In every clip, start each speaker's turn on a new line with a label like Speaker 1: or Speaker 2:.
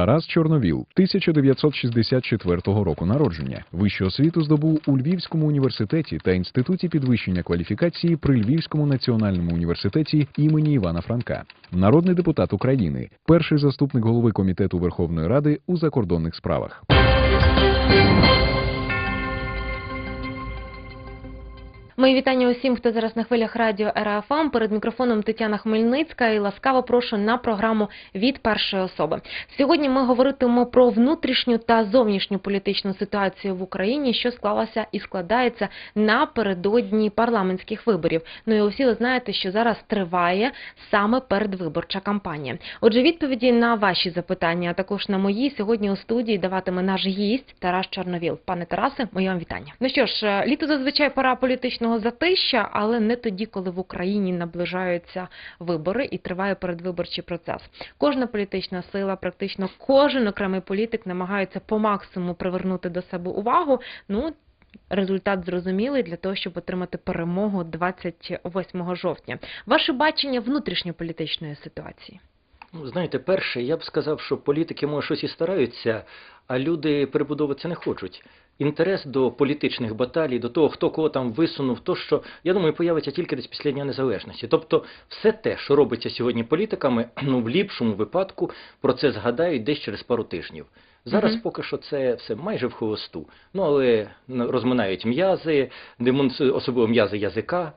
Speaker 1: Тарас Чорновіл, 1964 року народження. Вищу освіту здобув у Львівському університеті та інституті підвищення кваліфікації при Львівському національному університеті імені Івана Франка. Народний депутат України, перший заступник голови комітету Верховної Ради у закордонних справах.
Speaker 2: Мої вітання усім, хто зараз на хвилях радіо РФМ. Перед мікрофоном Тетяна Хмельницька і ласкаво прошу на програму від першої особи. Сьогодні ми говоритимемо про внутрішню та зовнішню політичну ситуацію в Україні, що склалася і складається напередодні парламентських виборів. Ну і усі ви знаєте, що зараз триває саме передвиборча кампанія. Отже, відповіді на ваші запитання, а також на мої сьогодні у студії даватиме наш гість Тарас Чорновіл. Пане Тарасе, моє вам вітання. Ну що ж, е, літо зазвичай пора політичного затища, але не тоді, коли в Україні наближаються вибори і триває передвиборчий процес. Кожна політична сила, практично кожен окремий політик намагається по максимуму привернути до себе увагу. Ну Результат зрозумілий для того, щоб отримати перемогу 28 жовтня. Ваше бачення внутрішньополітичної ситуації.
Speaker 3: Ну, знаєте, перше, я б сказав, що політики може щось і стараються, а люди перебудовуватися не хочуть. Інтерес до політичних баталій, до того, хто кого там висунув, то що я думаю, появиться тільки десь після Дня Незалежності. Тобто, все те, що робиться сьогодні політиками, ну в ліпшому випадку про це згадають десь через пару тижнів. Зараз
Speaker 2: Мгм.
Speaker 3: поки що це все майже в холосту. Ну але розминають м'язи, демонструють особливо м'язи язика,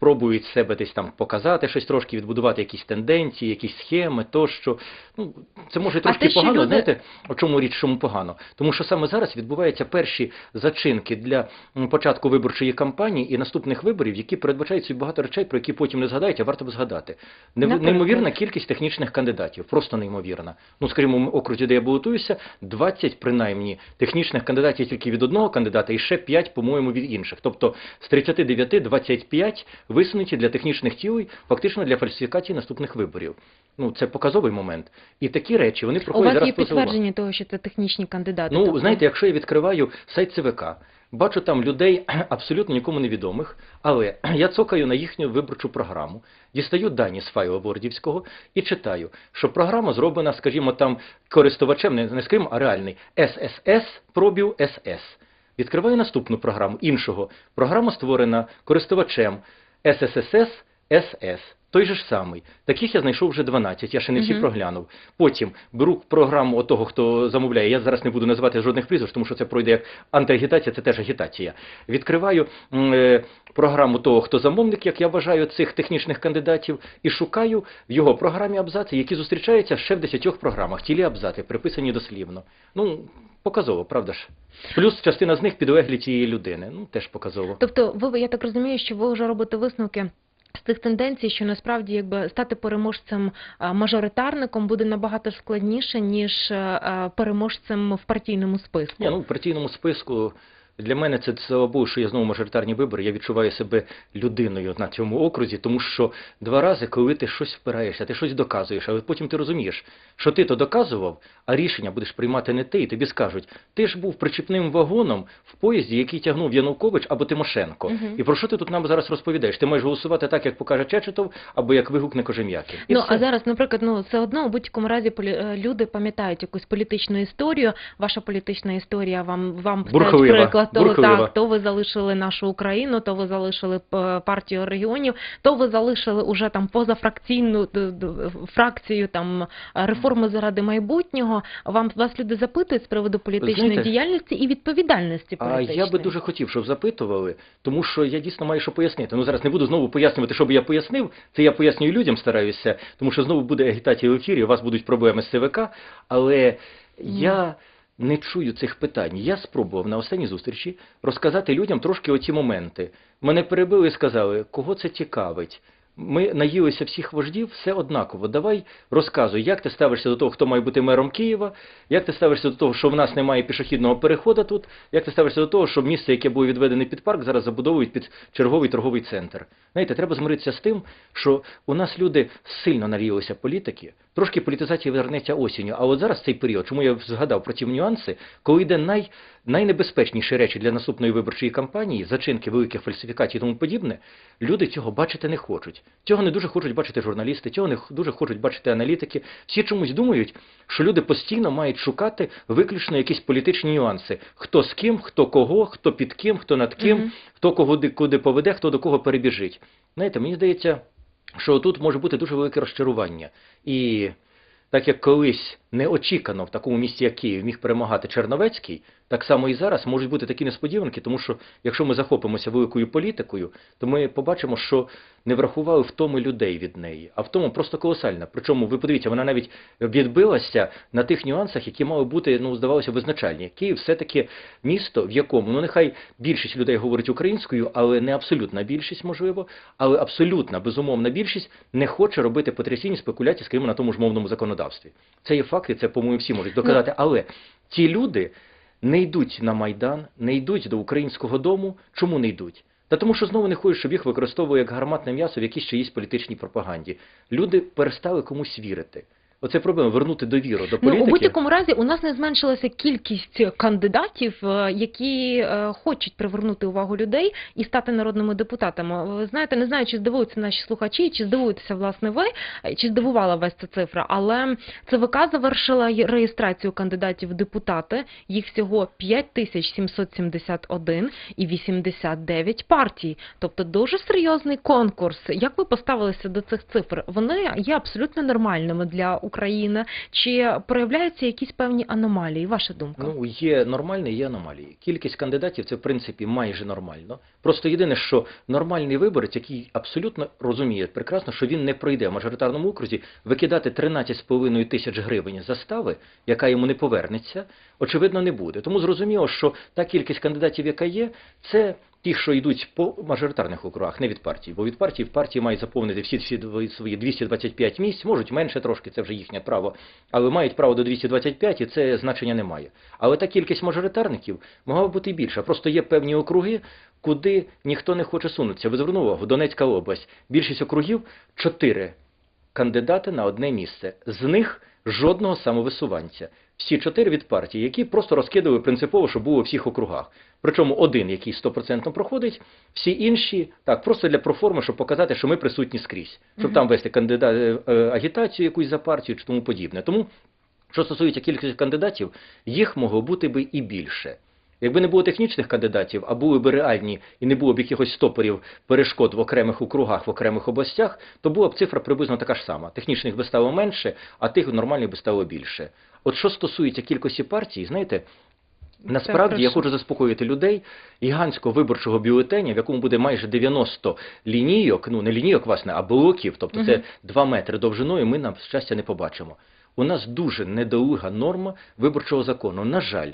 Speaker 3: пробують себе десь там показати щось трошки, відбудувати якісь тенденції, якісь схеми тощо. Ну, це може трошки
Speaker 2: те,
Speaker 3: погано,
Speaker 2: люди-
Speaker 3: знаєте, у чому річ, чому погано? Тому що саме зараз відбуваються перші зачинки для початку виборчої кампанії і наступних виборів, які передбачають собі багато речей, про які потім не згадають, а варто б згадати. Нев- Неймовірна кількість технічних кандидатів, просто неймовірна. Ну, скажімо, в окрузі, де я балотуюся, 20 принаймні технічних кандидатів тільки від одного кандидата і ще 5, по-моєму, від інших. Тобто з 39 25 висунуті для технічних цілей, фактично для фальсифікації наступних виборів. Ну, це показовий момент. І такі речі вони
Speaker 2: У
Speaker 3: проходять
Speaker 2: вас
Speaker 3: зараз
Speaker 2: є підтвердження того, що це технічні кандидати?
Speaker 3: Ну,
Speaker 2: тобто-
Speaker 3: знаєте, якщо я відкриваю сайт ЦВК, бачу там людей абсолютно нікому невідомих, але я цокаю на їхню виборчу програму, дістаю дані з файла Вордівського і читаю, що програма зроблена, скажімо, там користувачем, не, не скажімо, а реальний SSS пробів SS. Відкриваю наступну програму іншого. Програма створена користувачем SSSS SS. Той же ж самий. Таких я знайшов вже 12, я ще не всі
Speaker 2: Мгм.
Speaker 3: проглянув. Потім беру програму отого, хто замовляє. Я зараз не буду називати жодних прізвищ, тому що це пройде як антиагітація, це теж агітація. Відкриваю е, програму того, хто замовник, як я вважаю, цих технічних кандидатів, і шукаю в його програмі абзаци, які зустрічаються ще в 10 програмах. Тілі абзаци, приписані дослівно. Ну, показово, правда ж? Плюс частина з них підлеглі цієї людини. Ну, теж показово.
Speaker 2: Тобто, ви я так розумію, що ви вже робите висновки. З тих тенденцій, що насправді якби стати переможцем мажоритарником буде набагато складніше, ніж е, е, переможцем в партійному списку.
Speaker 3: Ні, ну в партійному списку для мене це слава Богу, що я знову мажоритарні вибори. Я відчуваю себе людиною на цьому окрузі, тому що два рази, коли ти щось впираєшся, ти щось доказуєш, але потім ти розумієш, що ти то доказував, а рішення будеш приймати не ти, і тобі скажуть, ти ж був причіпним вагоном в поїзді, який тягнув Янукович або Тимошенко.
Speaker 2: Мгм.
Speaker 3: І про що ти тут нам зараз розповідаєш? Ти маєш голосувати так, як покаже Чечетов, або як вигукне Кожем'якін.
Speaker 2: Ну
Speaker 3: все.
Speaker 2: а зараз, наприклад, ну все одно у будь-якому разі полі... е, люди пам'ятають якусь політичну історію. Ваша політична історія вам вам приклад
Speaker 3: бурхлива.
Speaker 2: так то ви залишили нашу Україну, то ви залишили е, партію регіонів, то ви залишили уже там позафракційну фракцію там реформи заради майбутнього. Вам вас люди запитують з приводу політичної
Speaker 3: знаєте,
Speaker 2: діяльності і відповідальності
Speaker 3: А я би дуже хотів, щоб запитували, тому що я дійсно маю що пояснити. Ну зараз не буду знову пояснювати, що би я пояснив. Це я пояснюю людям, стараюся, тому що знову буде агітація в ефірі, у вас будуть проблеми з ЦВК, але я не чую цих питань. Я спробував на останній зустрічі розказати людям трошки оці моменти. Мене перебили і сказали, кого це цікавить. Ми наїлися всіх вождів, все однаково. Давай розказуй, як ти ставишся до того, хто має бути мером Києва, як ти ставишся до того, що в нас немає пішохідного переходу тут, як ти ставишся до того, що місце, яке було відведене під парк, зараз забудовують під черговий торговий центр. Знаєте, треба змиритися з тим, що у нас люди сильно наїлися політики, Трошки політизація вернеться осінню. А от зараз цей період, чому я згадав про ті нюанси, коли йде най, найнебезпечніші речі для наступної виборчої кампанії, зачинки великих фальсифікацій і тому подібне, люди цього бачити не хочуть. Цього не дуже хочуть бачити журналісти, цього не дуже хочуть бачити аналітики. Всі чомусь думають, що люди постійно мають шукати виключно якісь політичні нюанси: хто з ким, хто кого, хто під ким, хто над ким,
Speaker 2: Мгм.
Speaker 3: хто кого куди поведе, хто до кого перебіжить. Знаєте, мені здається, що тут може бути дуже велике розчарування. І так як колись неочікано в такому місті, як Київ, міг перемагати Черновецький, так само і зараз можуть бути такі несподіванки, тому що якщо ми захопимося великою політикою, то ми побачимо, що не врахували втоми людей від неї, а втому просто колосальна. Причому ви подивіться, вона навіть відбилася на тих нюансах, які мали бути, ну здавалося, визначальні. Київ все-таки місто, в якому ну нехай більшість людей говорить українською, але не абсолютна більшість, можливо, але абсолютна безумовна більшість не хоче робити потрясінні спекуляції, скажімо, на тому ж мовному законодавстві. Це є факти, це по-моєму всі можуть доказати. Але ті люди не йдуть на майдан, не йдуть до українського дому. Чому не йдуть? Та тому, що знову не хочуть, щоб їх використовували як гарматне м'ясо в якійсь чиїсь політичній пропаганді. Люди перестали комусь вірити. Оце проблема вернути довіру до
Speaker 2: Ну, у будь-якому разі у нас не зменшилася кількість кандидатів, е, які е, хочуть привернути увагу людей і стати народними депутатами. Ви знаєте, не знаю, чи здивуються наші слухачі, чи здивуєтеся власне ви, е, чи здивувала вас ця цифра. Але ЦВК завершила реєстрацію кандидатів в депутати. Їх всього 5771 і 89 партій. Тобто дуже серйозний конкурс. Як ви поставилися до цих цифр? Вони є абсолютно нормальними для України. Чи проявляються якісь певні аномалії? Ваша думка?
Speaker 3: Ну, є нормальні, є аномалії. Кількість кандидатів це в принципі майже нормально. Просто єдине, що нормальний виборець, який абсолютно розуміє прекрасно, що він не пройде в мажоритарному окрузі, викидати 13,5 тисяч гривень застави, яка йому не повернеться, очевидно, не буде. Тому зрозуміло, що та кількість кандидатів, яка є, це ті, що йдуть по мажоритарних округах, не від партії. Бо від партії в партії мають заповнити всі, всі свої 225 місць, можуть менше трошки, це вже їхнє право, але мають право до 225 і це значення не має. Але та кількість мажоритарників могла б бути більша. Просто є певні округи, куди ніхто не хоче сунутися. Ви звернули увагу, Донецька область. Більшість округів чотири кандидати на одне місце. З них жодного самовисуванця. Всі чотири від партії, які просто розкидали принципово, щоб було у всіх округах. Причому один, який 100% проходить, всі інші так, просто для проформи, щоб показати, що ми присутні скрізь, щоб там вести кандидат е, е, агітацію якусь за партію чи тому подібне. Тому, що стосується кількості кандидатів, їх могло бути би і більше. Якби не було технічних кандидатів, а були б реальні і не було б якихось стопорів перешкод в окремих округах, в окремих областях, то була б цифра приблизно така ж сама. Технічних би стало менше, а тих нормальних би стало більше. От що стосується кількості партій, знаєте, Насправді я хочу заспокоїти людей гігантського виборчого бюлетеня, в якому буде майже 90 лінійок, ну не лінійок, власне, а блоків, тобто це
Speaker 2: Мгм.
Speaker 3: 2 метри довжиною, ми на щастя не побачимо. У нас дуже недолуга норма виборчого закону. На жаль,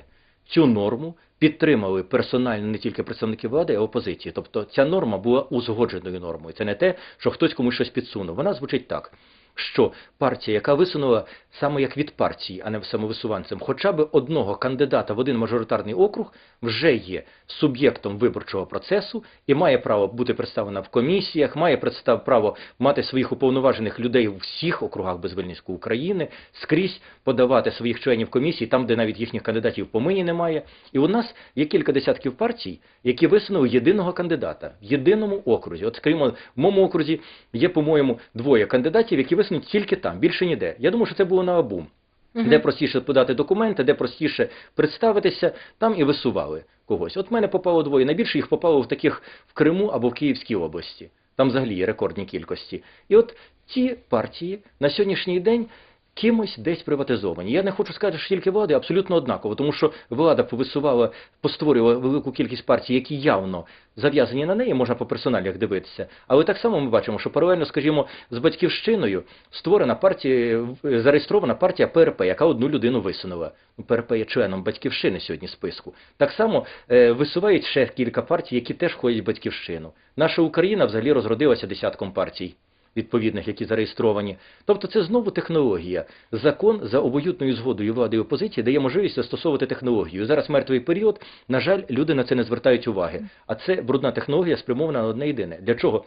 Speaker 3: цю норму підтримали персонально не тільки представники влади, а й опозиції. Тобто ця норма була узгодженою нормою. Це не те, що хтось комусь щось підсунув. Вона звучить так. Що партія, яка висунула саме як від партії, а не самовисуванцем, хоча б одного кандидата в один мажоритарний округ, вже є суб'єктом виборчого процесу і має право бути представлена в комісіях, має представ право мати своїх уповноважених людей у всіх округах безвильницьку України, скрізь подавати своїх членів комісії, там, де навіть їхніх кандидатів в помині немає. І у нас є кілька десятків партій, які висунули єдиного кандидата в єдиному окрузі. От, скажімо, в моєму окрузі є, по-моєму, двоє кандидатів, які висунуть тільки там, більше ніде. Я думаю, що це було на обум.
Speaker 2: Угу.
Speaker 3: Де простіше подати документи, де простіше представитися, там і висували когось. От в мене попало двоє. Найбільше їх попало в таких в Криму або в Київській області. Там взагалі є рекордні кількості. І от ті партії на сьогоднішній день кимось десь приватизовані. Я не хочу сказати, що тільки влади абсолютно однаково, тому що влада повисувала, постворювала велику кількість партій, які явно зав'язані на неї, можна по персоналях дивитися. Але так само ми бачимо, що паралельно, скажімо, з батьківщиною створена партія, зареєстрована партія ПРП, яка одну людину висунула. Ну, ПРП є членом батьківщини сьогодні списку. Так само е, висувають ще кілька партій, які теж входять в батьківщину. Наша Україна взагалі розродилася десятком партій відповідних, які зареєстровані. Тобто це знову технологія. Закон за обоюдною згодою влади і опозиції дає можливість застосовувати технологію. Зараз мертвий період, на жаль, люди на це не звертають уваги. А це брудна технологія спрямована на одне єдине. Для чого?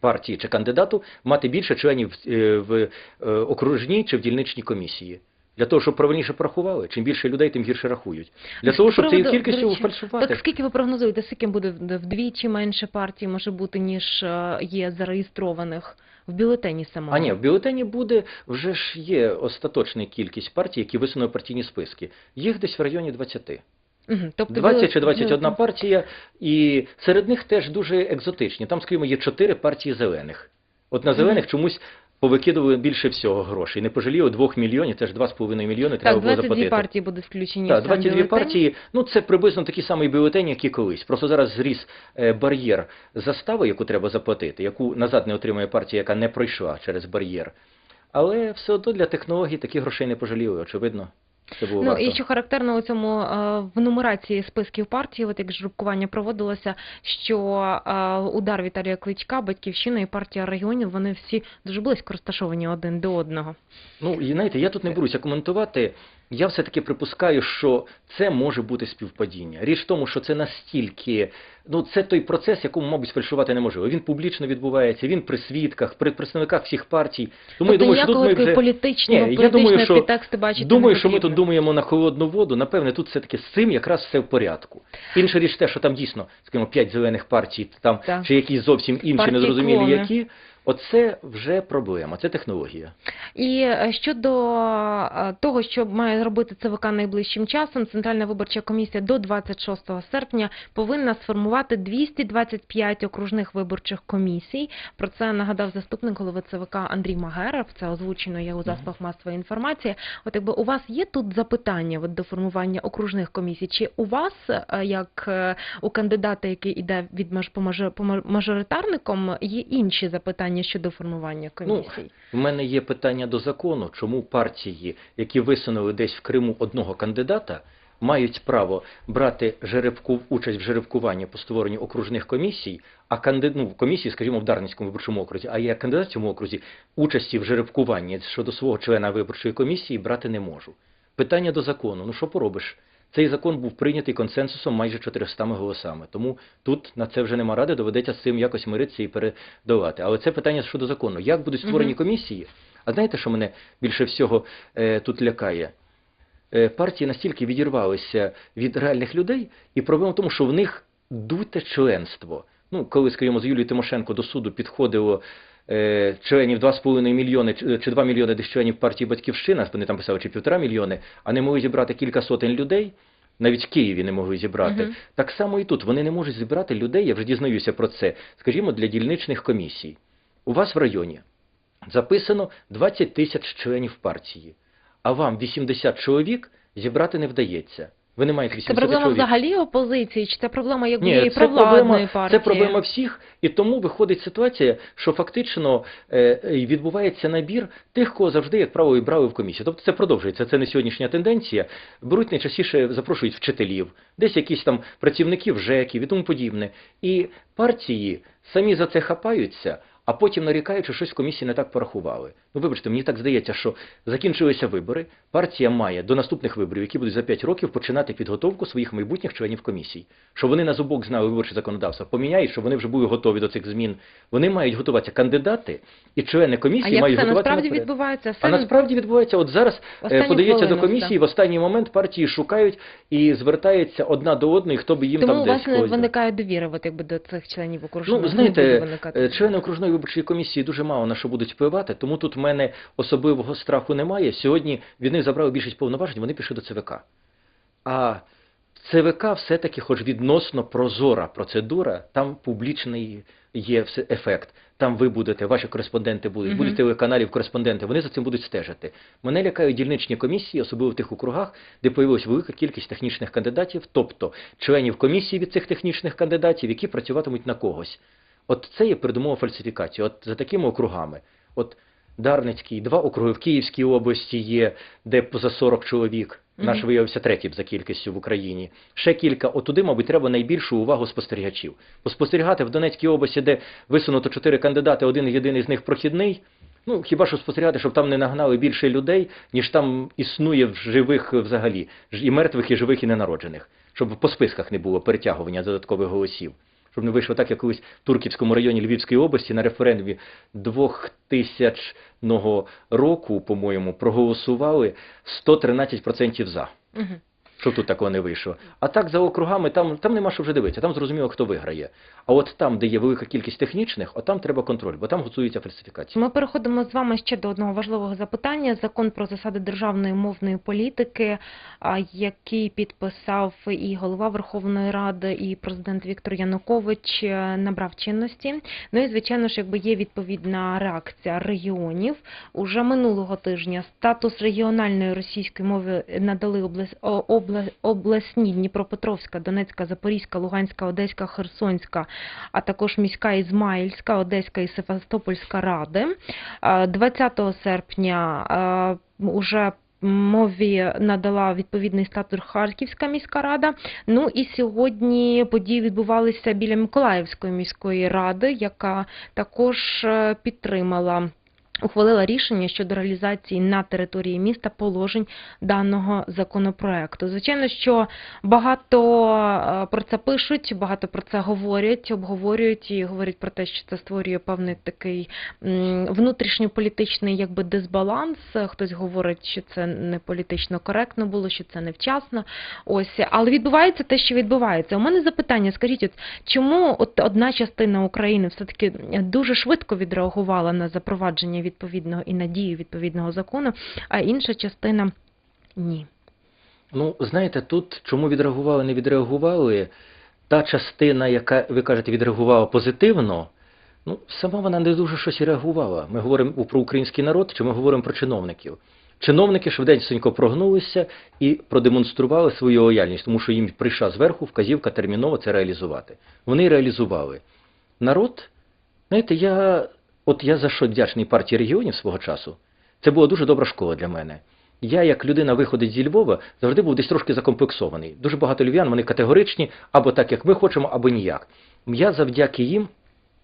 Speaker 3: партії чи кандидату мати більше членів е, в е, окружній чи в дільничній комісії. Для того, щоб правильніше порахували, чим більше людей, тим гірше рахують. Для того, щоб цією кількістю фальшувати.
Speaker 2: Так скільки ви прогнозуєте, скільки буде вдвічі менше партій може бути, ніж е, є зареєстрованих в бюлетені самому?
Speaker 3: А ні, в бюлетені буде вже ж є остаточна кількість партій, які висунули партійні списки. Їх десь в районі 20.
Speaker 2: Угу. Тобто
Speaker 3: 20 чи
Speaker 2: бюле-
Speaker 3: 21
Speaker 2: бюлетень-
Speaker 3: партія, і серед них теж дуже екзотичні. Там, скажімо, є 4 партії зелених. От на зелених чомусь повикидували більше всього грошей. Не пожаліли 2 мільйонів, це ж 2,5 мільйони треба
Speaker 2: Так,
Speaker 3: було
Speaker 2: 22
Speaker 3: заплатити.
Speaker 2: партії будуть включені
Speaker 3: Так, 22
Speaker 2: бюлетень.
Speaker 3: партії, ну це приблизно такий самий бюлетень, як і колись. Просто зараз зріс е, бар'єр застави, яку треба заплатити, яку назад не отримує партія, яка не пройшла через бар'єр. Але все одно для технологій таких грошей не пожаліли, очевидно. Це було
Speaker 2: Ну
Speaker 3: варто.
Speaker 2: і що характерно у цьому е, в нумерації списків партії, от як жрубкування проводилося, що е, удар Віталія Кличка, батьківщина і партія регіонів вони всі дуже близько розташовані один до одного.
Speaker 3: Ну, і знаєте, я тут не беруся коментувати. Я все-таки припускаю, що це може бути співпадіння. Річ в тому, що це настільки, ну це той процес, якому, мабуть, фальшувати неможливо. Він публічно відбувається, він при свідках, при представниках всіх партій. Тому я
Speaker 2: тобто
Speaker 3: думаю, що тут ми вже...
Speaker 2: політичного,
Speaker 3: Ні, я думаю, що-
Speaker 2: підтексти бачити
Speaker 3: Думаю, що ми тут думаємо на холодну воду. Напевне, тут все-таки з цим якраз все в порядку. Інша річ те, що там дійсно, скажімо, п'ять зелених партій, там
Speaker 2: Так.
Speaker 3: чи якісь зовсім інші,
Speaker 2: Партії
Speaker 3: незрозумілі
Speaker 2: клони.
Speaker 3: які. Оце вже проблема, це технологія.
Speaker 2: І е, щодо е, того, що має зробити ЦВК найближчим часом, Центральна виборча комісія до 26 серпня повинна сформувати 225 окружних виборчих комісій. Про це нагадав заступник голови ЦВК Андрій Магеров. Це озвучено є у засобах масової інформації. От якби у вас є тут запитання от, до формування окружних комісій, чи у вас, е, як у кандидата, який іде від по мажо- мажоритарником, є інші запитання щодо формування комісій?
Speaker 3: У мене є питання до закону, чому партії, які висунули десь в Криму одного кандидата, мають право брати жеребку, участь в жеребкуванні по створенню окружних комісій, а кандид, ну, комісії, скажімо, в Дарницькому виборчому окрузі, а я кандидат в цьому окрузі участі в жеребкуванні щодо свого члена виборчої комісії брати не можу. Питання до закону. Ну що поробиш? Цей закон був прийнятий консенсусом майже 400 голосами. Тому тут на це вже нема ради, доведеться з цим якось миритися і передавати. Але це питання щодо закону. Як будуть створені комісії? А знаєте, що мене більше всього е, тут лякає? Е, партії настільки відірвалися від реальних людей, і проблема в тому, що в них дуте членство. Ну, коли, скажімо, з Юлією Тимошенко до суду підходило членів 2,5 мільйони чи чи 2 мільйони десь членів партії Батьківщина, вони там писали, чи півтора мільйони, а не могли зібрати кілька сотень людей, навіть в Києві не могли зібрати.
Speaker 2: Мгм.
Speaker 3: Так само і тут. Вони не можуть зібрати людей, я вже дізнаюся про це, скажімо, для дільничних комісій. У вас в районі записано 20 тисяч членів партії, а вам 80 чоловік зібрати не вдається. Ви не маєте
Speaker 2: Це проблема
Speaker 3: чоловік.
Speaker 2: взагалі опозиції, чи це проблема
Speaker 3: це проблема,
Speaker 2: партії?
Speaker 3: це проблема всіх, і тому виходить ситуація, що фактично е, відбувається набір тих, кого завжди, як правило, і брали в комісію. Тобто це продовжується, це не сьогоднішня тенденція. Беруть найчастіше, запрошують вчителів, десь якісь там працівників ЖЕКів і тому подібне. І партії самі за це хапаються, а потім нарікають, що щось в комісії не так порахували. Ну, вибачте, мені так здається, що закінчилися вибори, партія має до наступних виборів, які будуть за 5 років, починати підготовку своїх майбутніх членів комісій. Щоб вони на зубок знали виборче законодавство, поміняють, щоб вони вже були готові до цих змін. Вони мають готуватися кандидати, і члени
Speaker 2: А
Speaker 3: комісії
Speaker 2: як
Speaker 3: мають
Speaker 2: це
Speaker 3: готуватися
Speaker 2: насправді
Speaker 3: наперед.
Speaker 2: відбувається? Все
Speaker 3: А насправді відбувається, от зараз е,
Speaker 2: Останню
Speaker 3: подається до комісії, в останній момент партії шукають і звертаються одна до одної, хто би їм
Speaker 2: тому
Speaker 3: там десь
Speaker 2: вас не виникає довіри от, якби, до цих членів окружного.
Speaker 3: Ну, знаєте, е, члени окружної виборчої комісії дуже мало на що будуть впливати, тому тут в мене особливого страху немає. Сьогодні від них забрали більшість повноважень, вони пішли до ЦВК. А ЦВК все-таки, хоч відносно прозора процедура, там публічний є ефект. Там ви будете, ваші кореспонденти будуть,
Speaker 2: Мгм.
Speaker 3: будуть телеканалів кореспонденти, вони за цим будуть стежити. Мене лякають дільничні комісії, особливо в тих округах, де появилась велика кількість технічних кандидатів, тобто членів комісії від цих технічних кандидатів, які працюватимуть на когось. От це є передумова фальсифікації. От за такими округами. От Дарницький, два округи в Київській області є, де поза 40 чоловік. Наш виявився третій за кількістю в Україні. Ще кілька. Отуди, мабуть, треба найбільшу увагу спостерігачів. Поспостерігати в Донецькій області, де висунуто чотири кандидати, один єдиний з них прохідний. Ну, хіба що спостерігати, щоб там не нагнали більше людей, ніж там існує в живих взагалі, і мертвих, і живих, і ненароджених, щоб по списках не було перетягування додаткових голосів. Щоб не вийшло так, як колись в Турківському районі Львівської області на референдумі 2000 року, по-моєму, проголосували 113% за.
Speaker 2: Мгм.
Speaker 3: Щоб тут такого не вийшло. А так за округами там, там нема що вже дивитися, там зрозуміло, хто виграє. А от там, де є велика кількість технічних, от там треба контроль, бо там готується фальсифікація.
Speaker 2: Ми переходимо з вами ще до одного важливого запитання. Закон про засади державної мовної політики, який підписав і голова Верховної Ради, і президент Віктор Янукович, е, набрав чинності. Ну і звичайно ж, якби є відповідна реакція регіонів. Уже минулого тижня статус регіональної російської мови надали облас... о- обла... обласні Дніпропетровська, Донецька, Запорізька, Луганська, Одеська, Херсонська, а також міська Ізмаїльська, Одеська і Севастопольська ради. Е, 20 серпня уже мові надала відповідний статус Харківська міська рада. Ну і сьогодні події відбувалися біля Миколаївської міської ради, яка також е, підтримала. Ухвалила рішення щодо реалізації на території міста положень даного законопроекту. Звичайно, що багато е, про це пишуть, багато про це говорять, обговорюють і говорять про те, що це створює певний такий внутрішньополітичний якби дисбаланс. Хтось говорить, що це не політично коректно було, що це невчасно. Ось, але відбувається те, що відбувається. У мене запитання: скажіть, от чому от одна частина України все таки дуже швидко відреагувала на запровадження відповідного і на дію відповідного закону, а інша частина ні.
Speaker 3: Ну, знаєте, тут чому відреагували, не відреагували, та частина, яка, ви кажете, відреагувала позитивно, ну, сама вона не дуже щось реагувала. Ми говоримо про український народ, чи ми говоримо про чиновників. Чиновники швиденько прогнулися і продемонстрували свою лояльність, тому що їм прийшла зверху вказівка терміново це реалізувати. Вони реалізували. Народ, знаєте, я, от я за що вдячний партії регіонів свого часу, це була дуже добра школа для мене. Я, як людина виходить зі Львова, завжди був десь трошки закомплексований. Дуже багато львів'ян, вони категоричні, або так, як ми хочемо, або ніяк. Я завдяки їм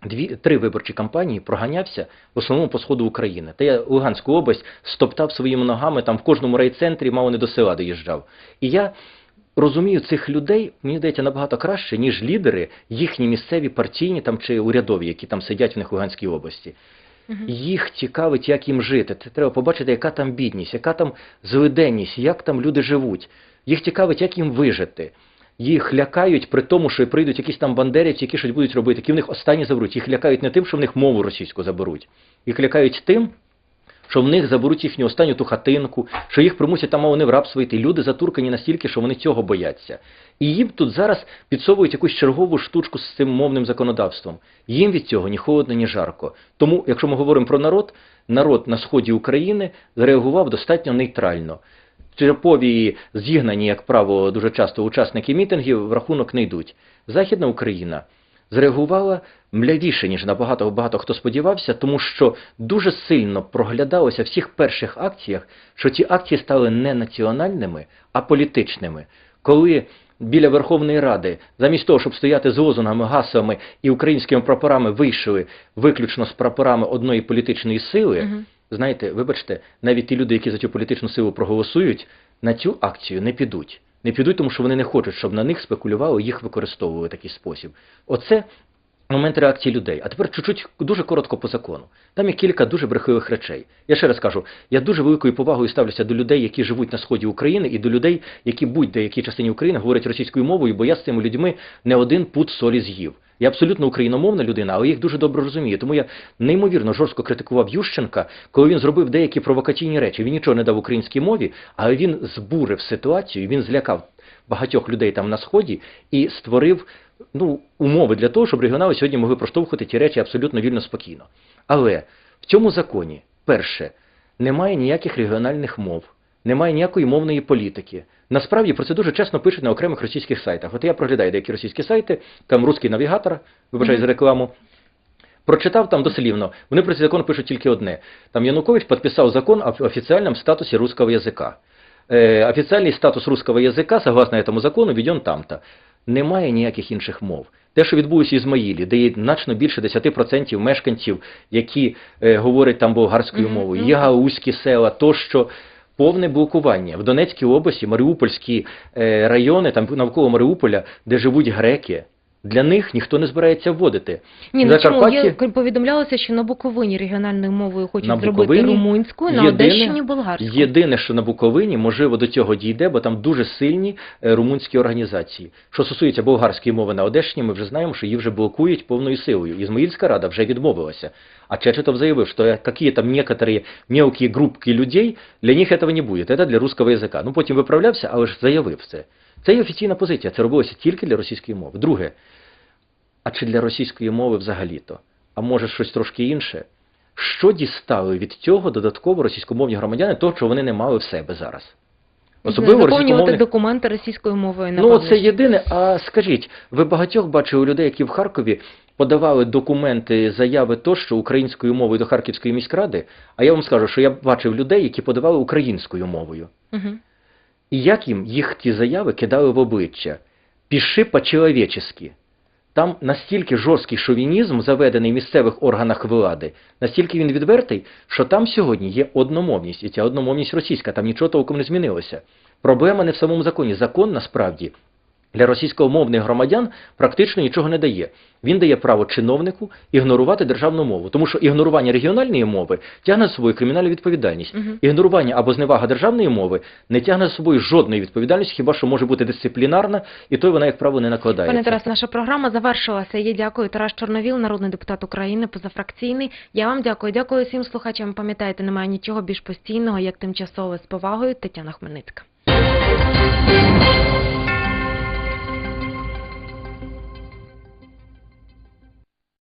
Speaker 3: дві, три виборчі кампанії проганявся в основному по сходу України. Та я Луганську область стоптав своїми ногами, там в кожному райцентрі мало не до села доїжджав. І я розумію цих людей, мені здається, набагато краще, ніж лідери, їхні місцеві партійні там чи урядові, які там сидять в них в Луганській області.
Speaker 2: Мгм.
Speaker 3: Їх цікавить, як їм жити. Це Треба побачити, яка там бідність, яка там злиденність, як там люди живуть. Їх цікавить, як їм вижити. Їх лякають при тому, що прийдуть якісь там бандерівці, які щось будуть робити, які в них останні заберуть. Їх лякають не тим, що в них мову російську заберуть. Їх лякають тим, що в них заберуть їхню останню ту хатинку, що їх примусять там не в рабство йти. Люди затуркані настільки, що вони цього бояться. І їм тут зараз підсовують якусь чергову штучку з цим мовним законодавством. Їм від цього ні холодно, ні жарко. Тому, якщо ми говоримо про народ, народ на сході України зреагував достатньо нейтрально. Черпові зігнані, як правило, дуже часто учасники мітингів в рахунок не йдуть. Західна Україна зреагувала млявіше, ніж набагато багато хто сподівався, тому що дуже сильно проглядалося в всіх перших акціях, що ці акції стали не національними, а політичними. Коли біля Верховної Ради, замість того, щоб стояти з лозунгами, гаслами і українськими прапорами вийшли виключно з прапорами одної політичної сили,
Speaker 2: Мгм.
Speaker 3: знаєте, вибачте, навіть ті люди, які за цю політичну силу проголосують, на цю акцію не підуть. Не підуть, тому що вони не хочуть, щоб на них спекулювали, їх використовували в такий спосіб. Оце момент реакції людей. А тепер чуть-чуть дуже коротко по закону. Там є кілька дуже брехливих речей. Я ще раз кажу, я дуже великою повагою ставлюся до людей, які живуть на сході України, і до людей, які будь-де якій частині України говорять російською мовою, бо я з цими людьми не один пут солі з'їв. Я абсолютно україномовна людина, але їх дуже добре розумію. Тому я неймовірно жорстко критикував Ющенка, коли він зробив деякі провокаційні речі. Він нічого не дав українській мові, але він збурив ситуацію, він злякав багатьох людей там на сході і створив ну, умови для того, щоб регіонали сьогодні могли проштовхувати ті речі абсолютно вільно спокійно. Але в цьому законі, перше, немає ніяких регіональних мов, немає ніякої мовної політики. Насправді про це дуже чесно пишуть на окремих російських сайтах. От я проглядаю деякі російські сайти, там русський навігатор, вибачаю за рекламу. Прочитав там дослівно. Вони про цей закон пишуть тільки одне. Там Янукович підписав закон о официальном статусе русского языка. Е, офіційний статус русского язика, согласно этому закону, введен там-то. Немає ніяких інших мов. Те, що відбулося в Ізмаїлі, де є значно більше 10% мешканців, які е, говорять там болгарською мовою, є гаузькі села, тощо повне блокування. В Донецькій області, Маріупольські е, райони, там навколо Маріуполя, де живуть греки, Для них ніхто не збирається вводити.
Speaker 2: Ні,
Speaker 3: В
Speaker 2: ну чому
Speaker 3: Закарпатті-
Speaker 2: є повідомлялося, що на Буковині регіональною мовою хочуть
Speaker 3: На
Speaker 2: зробити
Speaker 3: Буковині
Speaker 2: румунську, на
Speaker 3: єдине-
Speaker 2: Одещині болгарську.
Speaker 3: Єдине, що на Буковині, можливо, до цього дійде, бо там дуже сильні е, румунські організації. Що стосується болгарської мови на Одещині, ми вже знаємо, що її вже блокують повною силою. Ізмаїльська рада вже відмовилася. А Чечетов заявив, що какие там некоторые мелкие группки людей, для них этого не будет. Это для русского язика. Ну потім виправлявся, але ж заявив це. Це є офіційна позиція. Це робилося тільки для російської мови. Друге, а чи для російської мови взагалі-то? А може щось трошки інше? Що дістали від цього додатково російськомовні громадяни, того, що вони не мали в себе зараз? Особливо
Speaker 2: заповнювати документи російською мовою.
Speaker 3: Ну, це єдине. А скажіть, ви багатьох бачили людей, які в Харкові подавали документи, заяви тощо українською мовою до Харківської міськради? А я вам скажу, що я бачив людей, які подавали українською мовою.
Speaker 2: Мгм.
Speaker 3: І як їм їх ті заяви кидали в обличчя? Піши по-чоловічески. Там настільки жорсткий шовінізм заведений в місцевих органах влади, настільки він відвертий, що там сьогодні є одномовність, і ця одномовність російська, там нічого толком не змінилося. Проблема не в самому законі. Закон насправді для російськомовних громадян практично нічого не дає. Він дає право чиновнику ігнорувати державну мову, тому що ігнорування регіональної мови тягне з собою кримінальну відповідальність.
Speaker 2: Мгм.
Speaker 3: Ігнорування або зневага державної мови не тягне з собою жодної відповідальності, хіба що може бути дисциплінарна, і то вона, як правило, не накладається.
Speaker 2: Пане Тарас, наша програма завершилася. Я дякую. Тарас Чорновіл, народний депутат України, позафракційний. Я вам дякую. Дякую всім слухачам. Пам'ятайте, немає нічого більш постійного, як тимчасове з повагою. Тетяна Хмельницька.